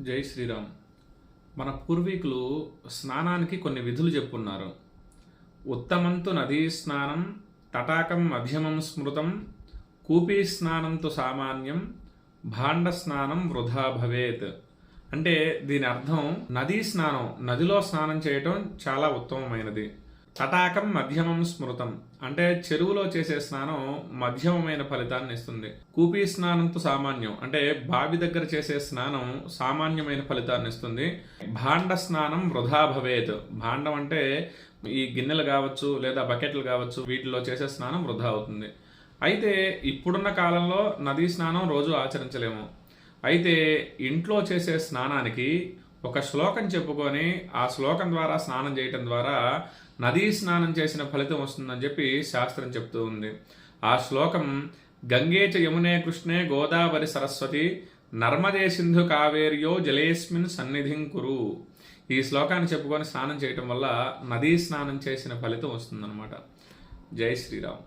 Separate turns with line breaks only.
జై శ్రీరామ్. మన పూర్వీకులు స్నానానికి కొన్ని విధులు చెప్పున్నారు. ఉత్తమంతు నదీ స్నానం తటాకం మధ్యమం స్మృతం కూపీ స్నానంతో సామాన్యం భాండ స్నానం వృధా భవేత్. అంటే దీని అర్థం నదీ స్నానం నదిలో స్నానం చేయటం చాలా ఉత్తమమైనది. తటాకం మధ్యమం స్మృతం. అంటే చెరువులో చేసే స్నానం మధ్యమమైన ఫలితాన్ని ఇస్తుంది. కూపీ స్నానంతో సామాన్యం. అంటే బావి దగ్గర చేసే స్నానం సామాన్యమైన ఫలితాన్ని ఇస్తుంది. భాండ స్నానం వృధా భవేత్. భాండం అంటే ఈ గిన్నెలు కావచ్చు లేదా బకెట్లు కావచ్చు వీటిలో చేసే స్నానం వృధా అవుతుంది. అయితే ఇప్పుడున్న కాలంలో నదీ స్నానం రోజు ఆచరించలేము. అయితే ఇంట్లో చేసే స్నానానికి ఒక శ్లోకం చెప్పుకొని ఆ శ్లోకం ద్వారా స్నానం చేయటం ద్వారా నదీ స్నానం చేసిన ఫలితం వస్తుందని చెప్పి శాస్త్రం చెప్తూ ఉంది. ఆ శ్లోకం గంగేచ యమునే కృష్ణే గోదావరి సరస్వతి నర్మదే సింధు కావేర్యో జలేస్మిన్ సన్నిధిం కురు. ఈ శ్లోకాన్ని చెప్పుకొని స్నానం చేయటం వల్ల నదీ స్నానం చేసిన ఫలితం వస్తుందన్నమాట. జై శ్రీరామ్.